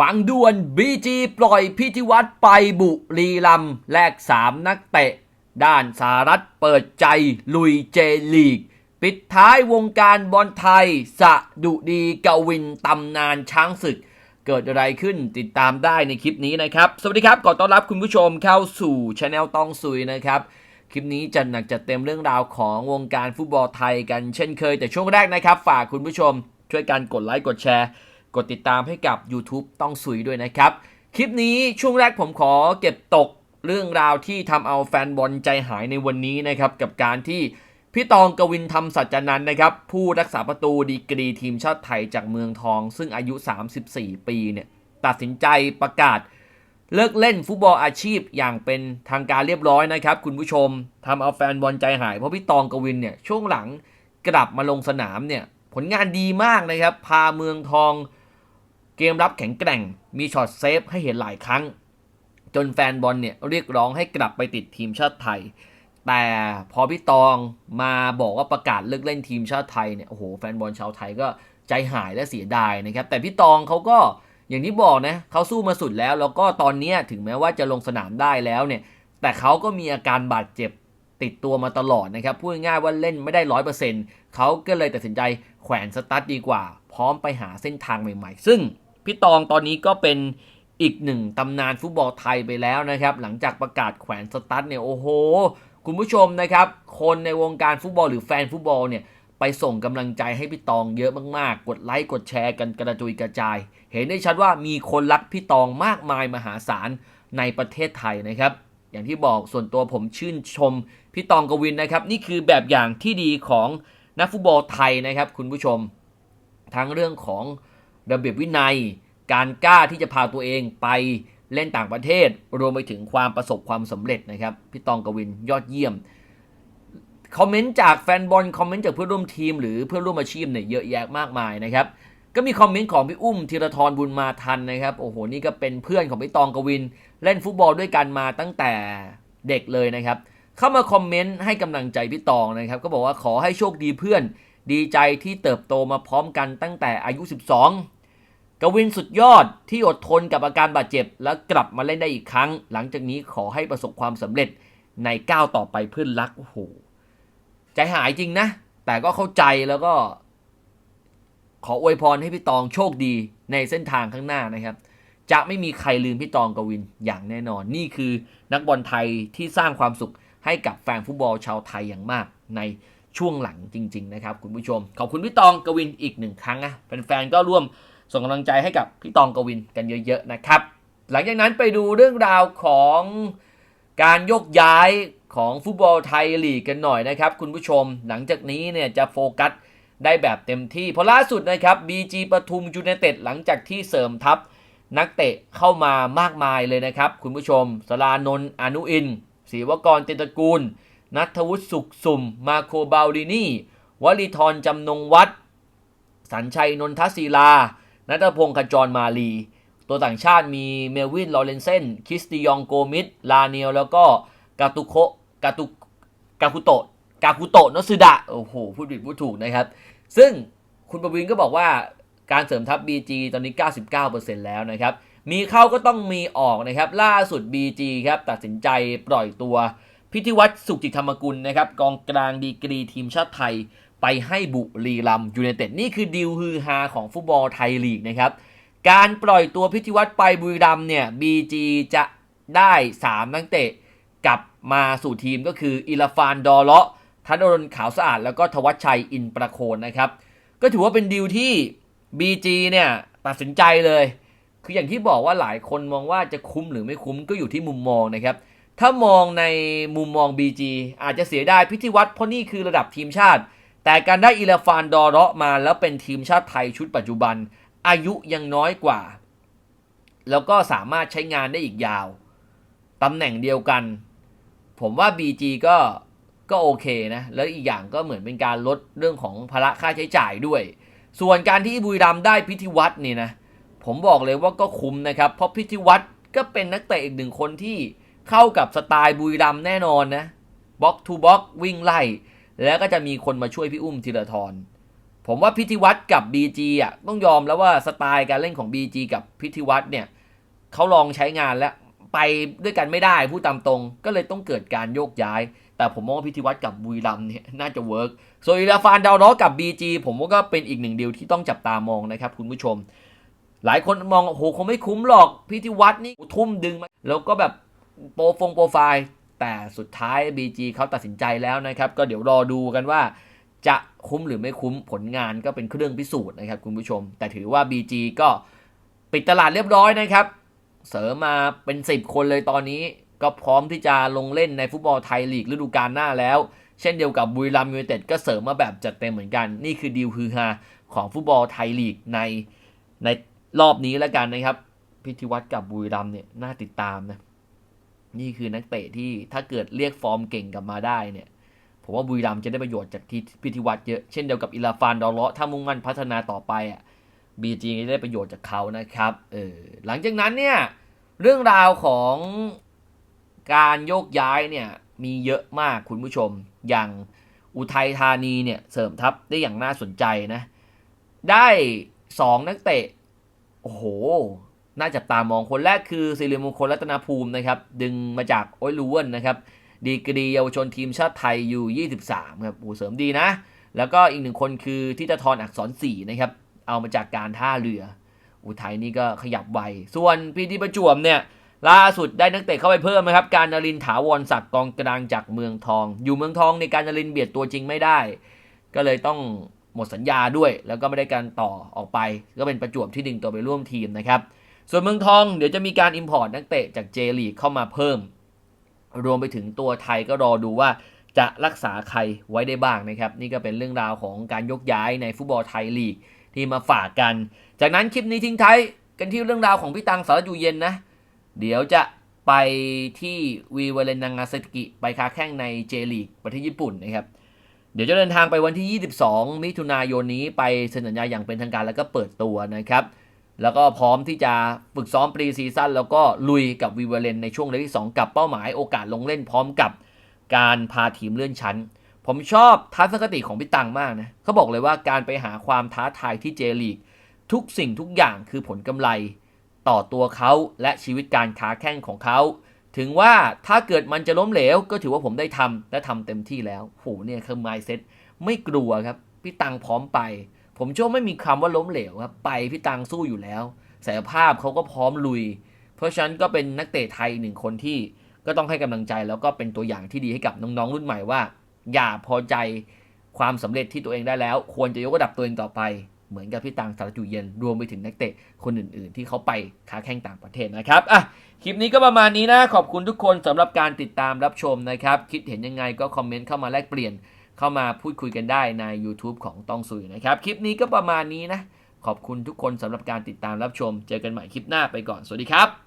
ฟังด่วน BG ปล่อยพิธีวัตรไปบุรีรัมย์แลก 3 นักเตะ ด้านสารัฐเปิดใจลุยเจลีก ปิดท้ายวงการบอลไทย สะดุดีกวินตำนานช้างศึก เกิดอะไรขึ้นติดตามได้ในคลิปนี้นะครับ สวัสดีครับขอต้อนรับคุณผู้ชมเข้าสู่ช anel ต้องซุยนะครับ คลิปนี้จะหนักจัดเต็มเรื่องราวของวงการฟุตบอลไทยกันเช่นเคย แต่ช่วงแรกนะครับ ฝากคุณผู้ชมช่วยกันกดไลค์กดแชร์ กดติดตามให้กับ YouTube ต้องสุยด้วยนะครับ คลิปนี้ช่วงแรกผมขอเก็บตกเรื่องราวที่ทำเอาแฟนบอลใจหายในวันนี้นะครับ กับการที่พี่ตองกวินทำสัจจนันท์นะครับ ผู้รักษาประตูดีกรีทีมชาติไทยจากเมืองทอง ซึ่งอายุ 34 ปีเนี่ยตัดสินใจประกาศ เลิกเล่นฟุตบอลอาชีพอย่างเป็นทางการเรียบร้อยนะครับ คุณผู้ชมทำเอาแฟนบอลใจหาย เพราะพี่ตองกวินเนี่ยช่วงหลังกลับมาลงสนามเนี่ยผลงานดีมากนะครับ พาเมืองทอง เกมรับแข็งแกร่ง มีช็อตเซฟให้เห็นหลายครั้ง จนแฟนบอลเนี่ยเรียกร้องให้กลับไปติดทีมชาติไทย แต่พอพี่ตองมาบอกว่าประกาศเลิกเล่นทีมชาติไทยเนี่ยโอ้โหแฟนบอลชาวไทยก็ใจหายและเสียดายนะครับ แต่พี่ตองเขาก็อย่างที่บอกนะเขาสู้มาสุดแล้ว แล้วก็ตอนนี้ถึงแม้ว่าจะลงสนามได้แล้วเนี่ย แต่เขาก็มีอาการบาดเจ็บติดตัวมาตลอดนะครับ พูดง่ายว่าเล่นไม่ได้ร้อยเปอร์เซ็นต์เขาก็เลยตัดสินใจแขวนสตาร์ทดีกว่า พร้อมไปหาเส้นทางใหม่ๆ ซึ่ง พี่ตองตอนนี้ก็เป็นอีกหนึ่งตำนานฟุตบอลไทยไปแล้วนะครับ หลังจากประกาศแขวนสตั๊ดเนี่ยโอ้โห คุณผู้ชมนะครับ คนในวงการฟุตบอลหรือแฟนฟุตบอลเนี่ยไปส่งกำลังใจให้พี่ตองเยอะมากๆ กดไลค์กดแชร์กันกระจุยกระจาย เห็นได้ชัดว่ามีคนรักพี่ตองมากมายมหาศาลในประเทศไทยนะครับ อย่างที่บอกส่วนตัวผมชื่นชมพี่ตองกวินนะครับ นี่คือแบบอย่างที่ดีของนักฟุตบอลไทยนะครับ คุณผู้ชม ทั้งเรื่องของ ระเบียบวินัย การกล้าที่จะพาตัวเองไปเล่นต่างประเทศ รวมไปถึงความประสบความสำเร็จนะครับ พี่ตองกวินยอดเยี่ยม คอมเมนต์จากแฟนบอล คอมเมนต์จากเพื่อนร่วมทีม หรือเพื่อนร่วมอาชีพเนี่ยเยอะแยะมากมายนะครับ ก็มีคอมเมนต์ของพี่อุ้มธีรทรบุญมาทันนะครับ โอ้โห นี่ก็เป็นเพื่อนของพี่ตองกวิน เล่นฟุตบอลด้วยกันมาตั้งแต่เด็กเลยนะครับ เข้ามาคอมเมนต์ให้กำลังใจพี่ตองนะครับ ก็บอกว่าขอให้โชคดีเพื่อน ดีใจที่เติบโตมาพร้อมกันตั้งแต่อายุ 12 กวินสุดยอดที่อดทนกับอาการบาดเจ็บ แล้วกลับมาเล่นได้อีกครั้ง หลังจากนี้ขอให้ประสบความสำเร็จในก้าวต่อไปเพื่อนรักโอ้โหใจหายจริงนะ แต่ก็เข้าใจแล้วก็ ขออวยพรให้พี่ตองโชคดีในเส้นทางข้างหน้านะครับ จะไม่มีใครลืมพี่ตองกวินอย่างแน่นอน นี่คือนักบอลไทยที่สร้างความสุขให้กับแฟนฟุตบอลชาวไทยอย่างมากในช่วงหลังจริง ๆ นะครับ คุณผู้ชม ขอบคุณพี่ตองกวินอีกหนึ่งครั้งนะแฟนๆก็ร่วม ส่งกำลังใจให้กับพี่ตองกวินกันเยอะๆนะครับ หลังจากนั้นไปดูเรื่องราวของการยกย้ายของฟุตบอลไทยลีกกันหน่อยนะครับ คุณผู้ชมหลังจากนี้เนี่ยจะโฟกัสได้แบบเต็มที่เพราะล่าสุดนะครับ BG ปทุมยูไนเต็ดหลังจากที่เสริมทัพนักเตะเข้ามามากมายเลยนะครับ คุณผู้ชม สลานนท์อนุอินศรีวกรเตตระกูล นัทวุฒิสุขสุ่ม มาโคบาลินีวลีทรจำนงวัด สัญชัยนนทศิลา นัทพงศ์ขจรมาลี ตัวต่างชาติมีเมลวินลอเรนเซนคริสติยองโกมิดลาเนียลแล้วก็กาตุโคกาตุกาคุโตะกาคุโตะนสึดะ โอ้โห พูดผิดพูดถูกนะครับ ซึ่งคุณประวินก็บอกว่าการเสริมทัพ BG ตอนนี้ 99%แล้วนะครับ มีเข้าก็ต้องมีออกนะครับ ล่าสุด BG ครับ ตัดสินใจปล่อยตัว พิธิวัตรสุขจิตธรรมกุลนะครับ กองกลางดีกรีทีมชาติไทย ไปให้บุรีรัมย์ยูไนเต็ดนี่คือดีลฮือฮาของฟุตบอลไทยลีกนะครับ การปล่อยตัวพิธิวัตรไปบุรีรัมเนี่ย BG จะได้ 3 นักเตะกลับมาสู่ทีมก็คืออิลฟานดอเลาะธนดลขาวสะอาด แล้วก็ทวัชชัยอินประโคนนะครับ ก็ถือว่าเป็นดีลที่ BG เนี่ยตัดสินใจเลย คืออย่างที่บอกว่าหลายคนมองว่าจะคุ้มหรือไม่คุ้มก็อยู่ที่มุมมองนะครับ ถ้ามองในมุมมอง BG อาจจะเสียดายพิธีวัตรเพราะนี่คือระดับทีมชาติ แต่การได้อิลาฟานดอเราะมาแล้วเป็นทีมชาติไทยชุดปัจจุบัน อายุยังน้อยกว่า แล้วก็สามารถใช้งานได้อีกยาว ตำแหน่งเดียวกัน ผมว่า BG ก็ก็โอเคนะ แล้วอีกอย่างก็เหมือนเป็นการลดเรื่องของภาระค่าใช้จ่ายด้วย ส่วนการที่บุรีรัมได้พิธีวัตรนี่นะ ผมบอกเลยว่าก็คุ้มนะครับ เพราะพิธีวัตรก็เป็นนักเตะอีกหนึ่งคนที่เข้ากับสไตล์บุรีรัมแน่นอนนะบล็อกทูบล็อกวิ่งไล่ แล้วก็จะมีคนมาช่วยพี่อุ้มธีรทรผมว่าพิธีวัตรกับ BG อะต้องยอมแล้วว่าสไตล์การเล่นของ BG กับพิธีวัตรเนี่ยเขาลองใช้งานแล้วไปด้วยกันไม่ได้พูดตามตรง ก็เลยต้องเกิดการโยกย้าย แต่ผมมองว่าพิธีวัตรกับบุรีรัมเนี่ยน่าจะเวิร์กส่วนอิราฟานดาวล้อกับ BG ผมว่าก็เป็นอีกหนึ่งเดียวที่ต้องจับตามองนะครับคุณผู้ชม หลายคนมองโอ้โหคงไม่คุ้มหรอกพิธีวัตรนี่ทุ่มดึงมาแล้วก็แบบโปรฟงโปรไฟล์ แต่สุดท้าย BG เขาตัดสินใจแล้วนะครับ ก็เดี๋ยวรอดูกันว่า จะคุ้มหรือไม่คุ้มผลงานก็เป็นเครื่องพิสูจน์นะครับคุณผู้ชม แต่ถือว่า BG ก็ปิดตลาดเรียบร้อยนะครับ เสริมมาเป็น 10 คนเลยตอนนี้ ก็พร้อมที่จะลงเล่นในฟุตบอลไทยลีกฤดูกาลหน้าแล้ว เช่นเดียวกับบุรีรัมย์ยูไนเต็ดก็เสริมมาแบบจัดเต็มเหมือนกัน นี่คือดีลฮือฮาของฟุตบอลไทยลีกในในรอบนี้แล้วกันนะครับพิธีวัตรกับบุรีรัมย์เนี่ยน่าติดตามนะ นี่คือนักเตะที่ถ้าเกิดเรียกฟอร์มเก่งกลับมาได้เนี่ย ผมว่าบุรีรัมย์จะได้ประโยชน์จากที่พิธีวัตรเยอะ เช่นเดียวกับอิลาฟานดอเลาะถ้ามุ่งมั่นพัฒนาต่อไปอะบีจีจะได้ประโยชน์จากเขานะครับ เออ หลังจากนั้นเนี่ย เรื่องราวของการโยกย้ายเนี่ยมีเยอะมากคุณผู้ชม อย่างอุทัยธานีเนี่ยเสริมทัพได้อย่างน่าสนใจนะ ได้สองนักเตะ โอ้โห น่าจับตามองคนแรกคือสิริมงคลรัตนภูมินะครับ ดึงมาจากโอ้ยลูเวนนะครับ ดีกรีเยาวชนทีมชาติไทยอยู่ 23 ครับโอ้เสริมดีนะ แล้วก็อีกหนึ่งคนคือทิตทรอักษรศรีนะครับ เอามาจากการท่าเรือ อุทัยนี่ก็ขยับไว ส่วนพีทีประจวบเนี่ย ล่าสุดได้นักเตะเข้าไปเพิ่มนะครับ การนรินถาวรศักดิ์กองกลางจากเมืองทอง อยู่เมืองทองในการนรินเบียดตัวจริงไม่ได้ ก็เลยต้องหมดสัญญาด้วย แล้วก็ไม่ได้การต่อออกไป ก็เป็นประจวบที่ดึงตัวไปร่วมทีมนะครับ ส่วนเมืองทองเดี๋ยวจะมีการอิมพอร์ตนักเตะจากเจลีเข้ามาเพิ่ม รวมไปถึงตัวไทยก็รอดูว่าจะรักษาใครไว้ได้บ้างนะครับ นี่ก็เป็นเรื่องราวของการยกย้ายในฟุตบอลไทยลีกที่มาฝากกัน จากนั้นคลิปนี้ทิ้งท้ายกันที่เรื่องราวของพี่ตังสารยูเย็นนะ เดี๋ยวจะไปที่วีเวเลนนางาซากิไปค้าแข่งในเจลีกประเทศญี่ปุ่นนะครับเดี๋ยวจะเดินทางไปวันที่ 22 มิถุนายนนี้ไปเซ็นสัญญาอย่างเป็นทางการแล้วก็เปิดตัวนะครับ แล้วก็พร้อมที่จะฝึกซ้อมปรีซีซั่นแล้วก็ลุยกับวีเวเลนในช่วงเลขที่ 2 กับเป้าหมายโอกาสลงเล่นพร้อมกับการพาทีมเลื่อนชั้น ผมชอบทัศนคติของพี่ตังมากนะเขาบอกเลยว่าการไปหาความท้าทายที่เจลีก ทุกสิ่งทุกอย่างคือผลกำไร ต่อตัวเขาและชีวิตการค้าแข่งของเขา ถึงว่าถ้าเกิดมันจะล้มเหลว ก็ถือว่าผมได้ทำและทำเต็มที่แล้วโหเนี่ยคือ mindset ไม่กลัวครับพี่ตังพร้อมไป ผมเชื่อว่าไม่มีคำว่าล้มเหลวครับไปพี่ตังสู้อยู่แล้วศักยภาพเขาก็พร้อมลุย เพราะฉะนั้นก็เป็นนักเตะไทยหนึ่งคนที่ก็ต้องให้กำลังใจแล้วก็เป็นตัวอย่างที่ดีให้กับน้องๆรุ่นใหม่ว่า อย่าพอใจความสำเร็จที่ตัวเองได้แล้ว ควรจะยกระดับตัวเองต่อไป เหมือนกับพี่ตังสารจูเย็นรวมไปถึงนักเตะคนอื่นๆ ที่เขาไปค้าแข่งต่างประเทศนะครับอะคลิปนี้ก็ประมาณนี้นะขอบคุณทุกคนสำหรับการติดตามรับชมนะครับ คิดเห็นยังไงก็คอมเมนต์เข้ามาแลกเปลี่ยน เข้ามาพูดคุยกันได้ใน YouTube ของตองซุยนะครับ คลิปนี้ก็ประมาณนี้นะ ขอบคุณทุกคนสำหรับการติดตามรับชม เจอกันใหม่คลิปหน้าไปก่อน สวัสดีครับ